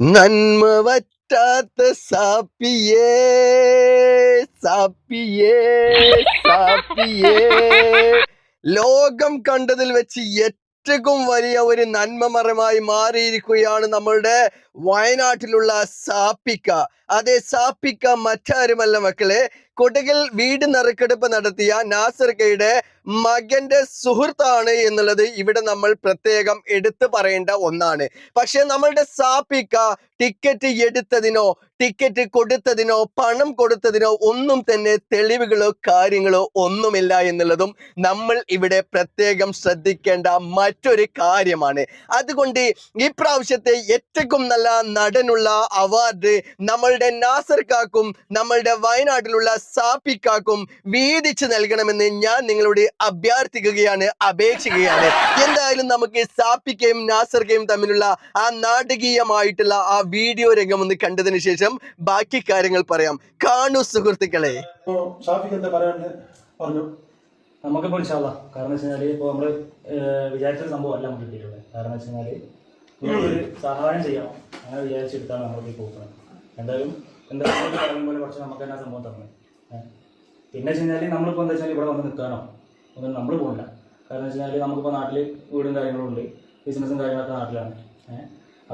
നന്മ വറ്റാത്ത സാപ്പിയേ സാപ്പിയേ സാപ്പിയേ. ലോകം കണ്ടതിൽ വെച്ച് ഏറ്റവും വലിയ ഒരു നന്മമരമായി മാറിയിരിക്കുകയാണ് നമ്മളുടെ വയനാട്ടിലുള്ള സാപ്പിക്ക. അതെ സാപ്പിക്ക മറ്റാരുമല്ല മക്കളെ കൊടകിൽ വീട് നറുക്കെടുപ്പ് നടത്തിയ നാസർക്കയുടെ മകന്റെ സുഹൃത്താണ് എന്നുള്ളത് ഇവിടെ നമ്മൾ പ്രത്യേകം എടുത്തു പറയേണ്ട ഒന്നാണ്. പക്ഷെ നമ്മളുടെ സാപ്പിക്ക ടിക്കറ്റ് എടുത്തതിനോ ടിക്കറ്റ് കൊടുത്തതിനോ പണം കൊടുത്തതിനോ ഒന്നും തന്നെ തെളിവുകളോ കാര്യങ്ങളോ ഒന്നുമില്ല എന്നുള്ളതും നമ്മൾ ഇവിടെ പ്രത്യേകം ശ്രദ്ധിക്കേണ്ട മറ്റൊരു കാര്യമാണ്. അതുകൊണ്ട് ഇപ്രാവശ്യത്തെ ഏറ്റവും നല്ല നടനുള്ള അവാർഡ് നമ്മളുടെ നാസർക്കാക്കും നമ്മളുടെ വയനാട്ടിലുള്ള സാപ്പിക്കാക്കും വീതിച്ചു നൽകണമെന്ന് ഞാൻ നിങ്ങളോട് അഭ്യർത്ഥിക്കുകയാണ് അപേക്ഷിക്കുകയാണ്. എന്തായാലും നമുക്ക് സാപ്പിക്കയും നാസർക്കയും തമ്മിലുള്ള ആ നാടകീയമായിട്ടുള്ള ആ വീഡിയോ രംഗം ഒന്ന് കണ്ടതിന് ശേഷം ബാക്കി കാര്യങ്ങൾ പറയാം. കാണു സുഹൃത്തുക്കളെ. പറഞ്ഞു. നമുക്കിപ്പോൾ ഇൻഷാല്ല കാരണം വെച്ച് കഴിഞ്ഞാൽ ഇപ്പോൾ നമ്മൾ വിചാരിച്ച സംഭവം അല്ല നമുക്ക് കിട്ടിയിട്ടുള്ളത്. കാരണം വെച്ച് കഴിഞ്ഞാൽ ഒരു സഹായം ചെയ്യാം അങ്ങനെ വിചാരിച്ചെടുത്താണ് ഈ പോകുന്നത് എന്തായാലും എന്തായാലും പറയുമ്പോൾ കുറച്ച് നമുക്ക് തന്നെ സംഭവം തന്നു. പിന്നെ വെച്ച് കഴിഞ്ഞാൽ നമ്മളിപ്പോൾ എന്താ വെച്ചാൽ ഇവിടെ വന്ന് നിൽക്കാനോ ഒന്നും നമ്മൾ പോകില്ല കാരണം വെച്ച് കഴിഞ്ഞാൽ നമുക്കിപ്പോൾ നാട്ടിൽ വീടും കാര്യങ്ങളും ഉണ്ട്. ബിസിനസ്സും കാര്യങ്ങളൊക്കെ നാട്ടിലാണ്.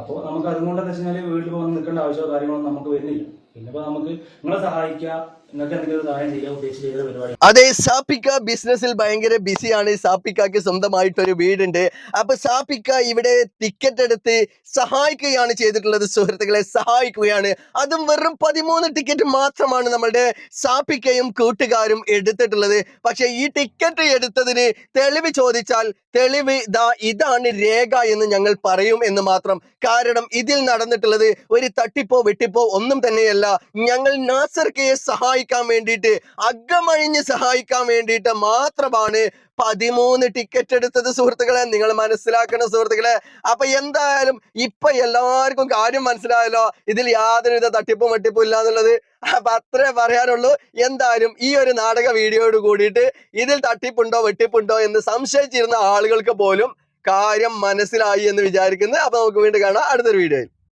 അപ്പോൾ നമുക്ക് അതുകൊണ്ട് എന്താ വെച്ച് കഴിഞ്ഞാൽ വീട്ടിൽ വന്ന് നിൽക്കേണ്ട ആവശ്യമോ കാര്യങ്ങളൊന്നും നമുക്ക് വരുന്നില്ല. പിന്നെ ഇപ്പോൾ നമുക്ക് നിങ്ങളെ സഹായിക്കുക സഹായം അതെ സാപ്പിക്ക ബിസിനസ്സിൽ ഭയങ്കര ബിസിയാണ്. സാപ്പിക്കക്ക് സ്വന്തമായിട്ടൊരു വീടുണ്ട്. അപ്പൊ സാപ്പിക്ക ഇവിടെ ടിക്കറ്റ് എടുത്ത് സഹായിക്കുകയാണ് ചെയ്തിട്ടുള്ളത് സുഹൃത്തുക്കളെ. സഹായിക്കുകയാണ്. അതും വെറും പതിമൂന്ന് ടിക്കറ്റ് മാത്രമാണ് നമ്മളുടെ സാപ്പിക്കയും കൂട്ടുകാരും എടുത്തിട്ടുള്ളത്. പക്ഷെ ഈ ടിക്കറ്റ് എടുത്തതിന് തെളിവ് ചോദിച്ചാൽ തെളിവ് ഇതാ ഇതാണ് രേഖ എന്ന് ഞങ്ങൾ പറയും എന്ന് മാത്രം. കാരണം ഇതിൽ നടന്നിട്ടുള്ളത് ഒരു തട്ടിപ്പോ വെട്ടിപ്പോ ഒന്നും തന്നെയല്ല. ഞങ്ങൾ നാസർക്കയെ സഹായിക്കാൻ വേണ്ടിയിട്ട് അകമഴിഞ്ഞ് സഹായിക്കാൻ വേണ്ടിയിട്ട് മാത്രമാണ് പതിമൂന്ന് ടിക്കറ്റ് എടുത്തത് സുഹൃത്തുക്കളെ. നിങ്ങൾ മനസ്സിലാക്കണം സുഹൃത്തുക്കളെ. അപ്പൊ എന്തായാലും ഇപ്പൊ എല്ലാവർക്കും കാര്യം മനസ്സിലായല്ലോ. ഇതിൽ യാതൊരുവിധ തട്ടിപ്പും വെട്ടിപ്പും ഇല്ല എന്നുള്ളത് അപ്പൊ അത്രേ പറയാനുള്ളൂ. എന്തായാലും ഈ ഒരു നാടക വീഡിയോയോട് കൂടിയിട്ട് ഇതിൽ തട്ടിപ്പുണ്ടോ വെട്ടിപ്പുണ്ടോ എന്ന് സംശയിച്ചിരുന്ന ആളുകൾക്ക് പോലും കാര്യം മനസ്സിലായി എന്ന് വിചാരിക്കുന്നത് അപ്പൊ നമുക്ക് വീണ്ടും കാണാം അടുത്തൊരു വീഡിയോയിൽ.